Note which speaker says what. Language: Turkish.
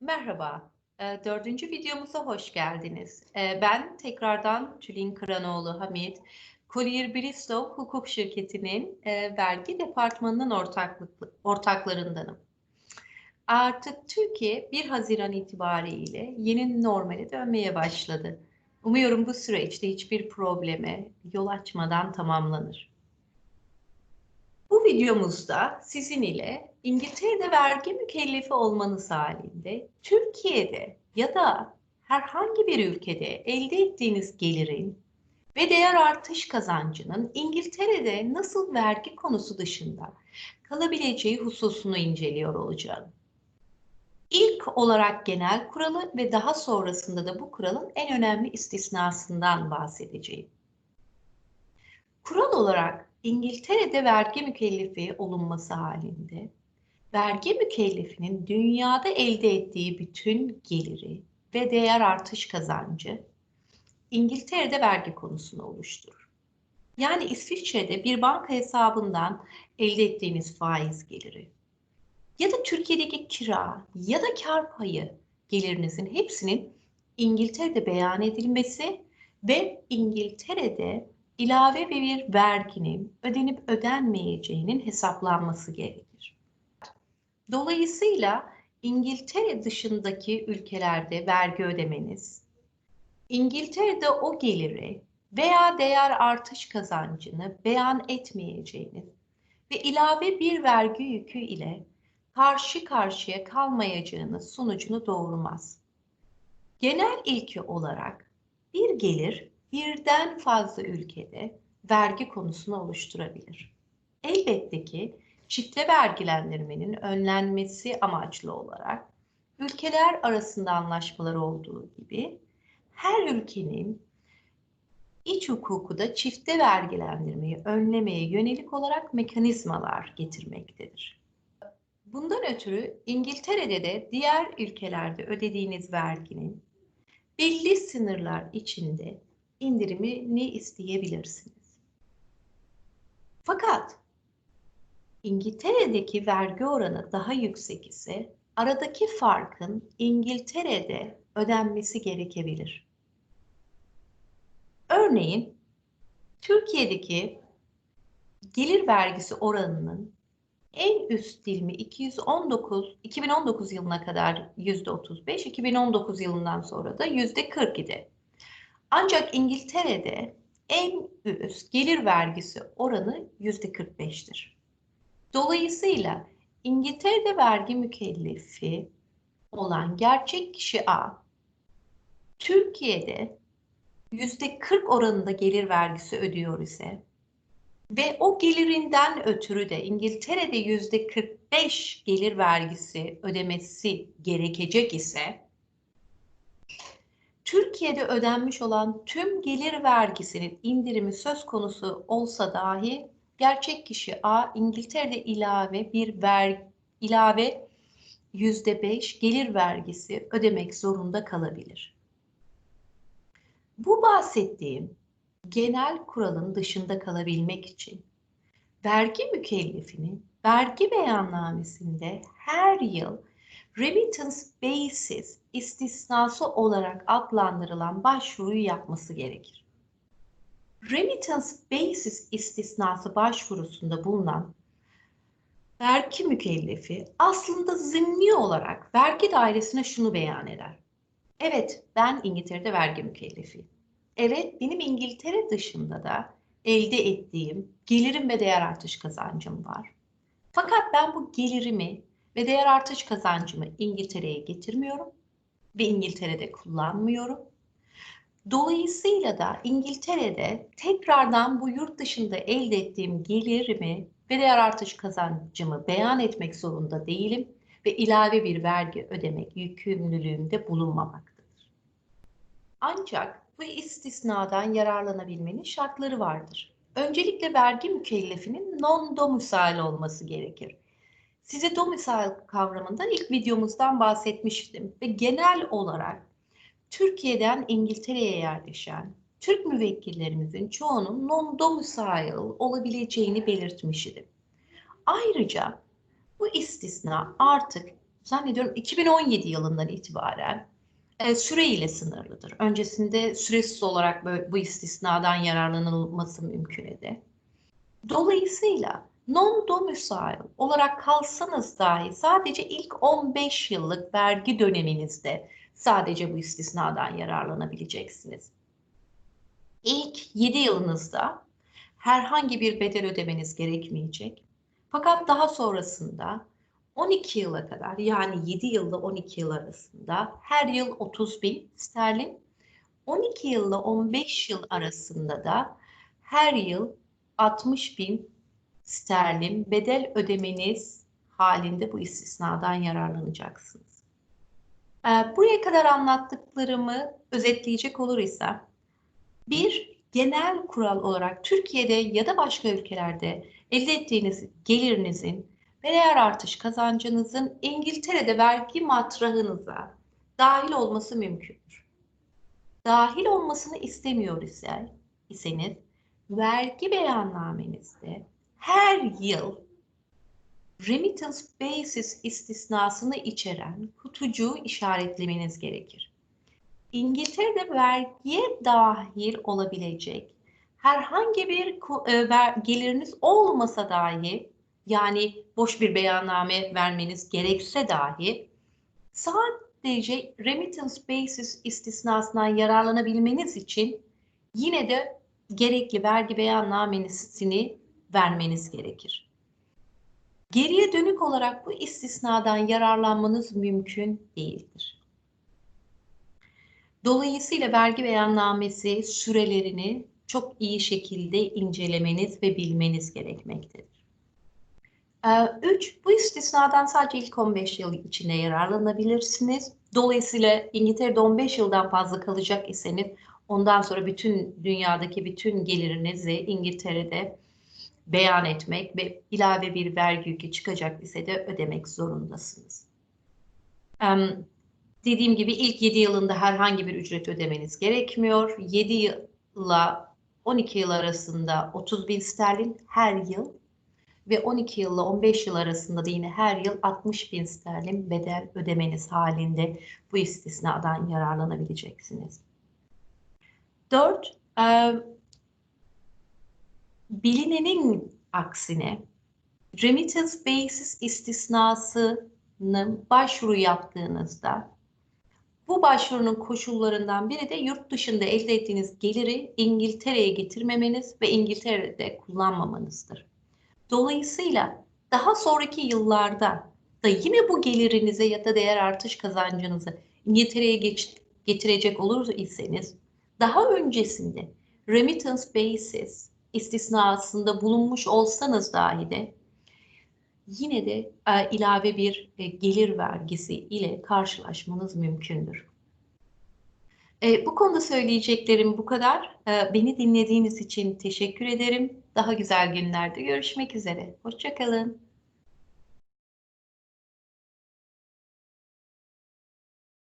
Speaker 1: Merhaba, dördüncü videomuza hoş geldiniz. Ben tekrardan Tülin Kıranoğlu Hamit, Collier Bristow Hukuk Şirketi'nin vergi departmanının ortaklarındanım. Artık Türkiye 1 Haziran itibariyle yeni normale dönmeye başladı. Umuyorum bu süreçte hiçbir probleme yol açmadan tamamlanır. Bu videomuzda sizin ile İngiltere'de vergi mükellefi olmanız halinde Türkiye'de ya da herhangi bir ülkede elde ettiğiniz gelirin ve değer artış kazancının İngiltere'de nasıl vergi konusu dışında kalabileceği hususunu inceliyor olacağım. İlk olarak genel kuralı ve daha sonrasında da bu kuralın en önemli istisnasından bahsedeceğim. Kural olarak İngiltere'de vergi mükellefi olunması halinde vergi mükellefinin dünyada elde ettiği bütün geliri ve değer artış kazancı İngiltere'de vergi konusunu oluşturur. Yani İsviçre'de bir banka hesabından elde ettiğiniz faiz geliri ya da Türkiye'deki kira ya da kar payı gelirinizin hepsinin İngiltere'de beyan edilmesi ve İngiltere'de ilave bir verginin ödenip ödenmeyeceğinin hesaplanması gerekir. Dolayısıyla İngiltere dışındaki ülkelerde vergi ödemeniz, İngiltere'de o geliri veya değer artış kazancını beyan etmeyeceğiniz ve ilave bir vergi yükü ile karşı karşıya kalmayacağınız sonucunu doğurmaz. Genel ilki olarak bir gelir birden fazla ülkede vergi konusunu oluşturabilir. Elbette ki çifte vergilendirmenin önlenmesi amaçlı olarak ülkeler arasında anlaşmalar olduğu gibi her ülkenin iç hukuku da çifte vergilendirmeyi önlemeye yönelik olarak mekanizmalar getirmektedir. Bundan ötürü İngiltere'de de diğer ülkelerde ödediğiniz verginin belli sınırlar içinde indirimini isteyebilirsiniz. Fakat İngiltere'deki vergi oranı daha yüksek ise aradaki farkın İngiltere'de ödenmesi gerekebilir. Örneğin Türkiye'deki gelir vergisi oranının en üst dilimi 219 2019 yılına kadar %35, 2019 yılından sonra da %40 idi. Ancak İngiltere'de en üst gelir vergisi oranı %45'tir. Dolayısıyla İngiltere'de vergi mükellefi olan gerçek kişi A, Türkiye'de %40 oranında gelir vergisi ödüyor ise ve o gelirinden ötürü de İngiltere'de %45 gelir vergisi ödemesi gerekecek ise Türkiye'de ödenmiş olan tüm gelir vergisinin indirimi söz konusu olsa dahi gerçek kişi A İngiltere'de ilave bir ver ilave yüzde beş gelir vergisi ödemek zorunda kalabilir. Bu bahsettiğim genel kuralın dışında kalabilmek için vergi mükellefinin vergi beyannamesinde her yıl remittance basis istisnası olarak adlandırılan başvuruyu yapması gerekir. Remittance basis istisnası başvurusunda bulunan vergi mükellefi aslında zimni olarak vergi dairesine şunu beyan eder. Evet, ben İngiltere'de vergi mükellefiyim. Evet, benim İngiltere dışında da elde ettiğim gelirim ve değer artış kazancım var. Fakat ben bu gelirimi ve değer artış kazancımı İngiltere'ye getirmiyorum ve İngiltere'de kullanmıyorum. Dolayısıyla da İngiltere'de tekrardan bu yurt dışında elde ettiğim gelirimi ve değer artış kazancımı beyan etmek zorunda değilim ve ilave bir vergi ödemek yükümlülüğümde bulunmamaktadır. Ancak bu istisnadan yararlanabilmenin şartları vardır. Öncelikle vergi mükellefinin non-domicile olması gerekir. Size domicile kavramından ilk videomuzdan bahsetmiştim ve genel olarak Türkiye'den İngiltere'ye yerleşen Türk müvekkillerimizin çoğunun non-domicile olabileceğini belirtmiştim. Ayrıca bu istisna artık zannediyorum 2017 yılından itibaren e, süreyle sınırlıdır. Öncesinde süresiz olarak böyle, bu istisnadan yararlanılması mümkün eder. Dolayısıyla non-domicile olarak kalsanız dahi sadece ilk 15 yıllık vergi döneminizde sadece bu istisnadan yararlanabileceksiniz. İlk 7 yılınızda herhangi bir bedel ödemeniz gerekmeyecek. Fakat daha sonrasında 12 yıla kadar yani 7 yılla 12 yıl arasında her yıl 30 bin sterlin, 12 yılla 15 yıl arasında da her yıl 60 bin sterlin bedel ödemeniz halinde bu istisnadan yararlanacaksınız. Ee, buraya kadar anlattıklarımı özetleyecek olur ise bir genel kural olarak Türkiye'de ya da başka ülkelerde elde ettiğiniz gelirinizin ve değer artış kazancınızın İngiltere'de vergi matrahınıza dahil olması mümkündür. Dahil olmasını istemiyor ise iseniz vergi beyannamenizde her yıl remittance basis istisnasını içeren kutucuğu işaretlemeniz gerekir. İngiltere'de vergiye dahil olabilecek herhangi bir e, geliriniz olmasa dahi yani boş bir beyanname vermeniz gerekse dahi sadece remittance basis istisnasından yararlanabilmeniz için yine de gerekli vergi beyannamesini vermeniz gerekir. Geriye dönük olarak bu istisnadan yararlanmanız mümkün değildir. Dolayısıyla vergi beyannamesi sürelerini çok iyi şekilde incelemeniz ve bilmeniz gerekmektedir. 3. Ee, bu istisnadan sadece ilk 15 yıl içinde yararlanabilirsiniz. Dolayısıyla İngiltere'de 15 yıldan fazla kalacak iseniz ondan sonra bütün dünyadaki bütün gelirinizi İngiltere'de beyan etmek ve ilave bir vergi yükü çıkacak ise de ödemek zorundasınız. Dediğim gibi ilk 7 yılında herhangi bir ücret ödemeniz gerekmiyor. 7 yılla 12 yıl arasında 30 bin sterlin her yıl ve 12 yılla 15 yıl arasında da yine her yıl 60 bin sterlin bedel ödemeniz halinde bu istisnadan yararlanabileceksiniz. 4. Bilinenin aksine remittance basis istisnasını başvuru yaptığınızda bu başvurunun koşullarından biri de yurt dışında elde ettiğiniz geliri İngiltere'ye getirmemeniz ve İngiltere'de kullanmamanızdır. Dolayısıyla daha sonraki yıllarda da yine bu gelirinize ya da değer artış kazancınızı İngiltere'ye getirecek olur iseniz daha öncesinde remittance basis istisnasında bulunmuş olsanız dahi de yine de e, ilave bir e, gelir vergisi ile karşılaşmanız mümkündür. E, bu konuda söyleyeceklerim bu kadar. E, beni dinlediğiniz için teşekkür ederim. Daha güzel günlerde görüşmek üzere. Hoşçakalın.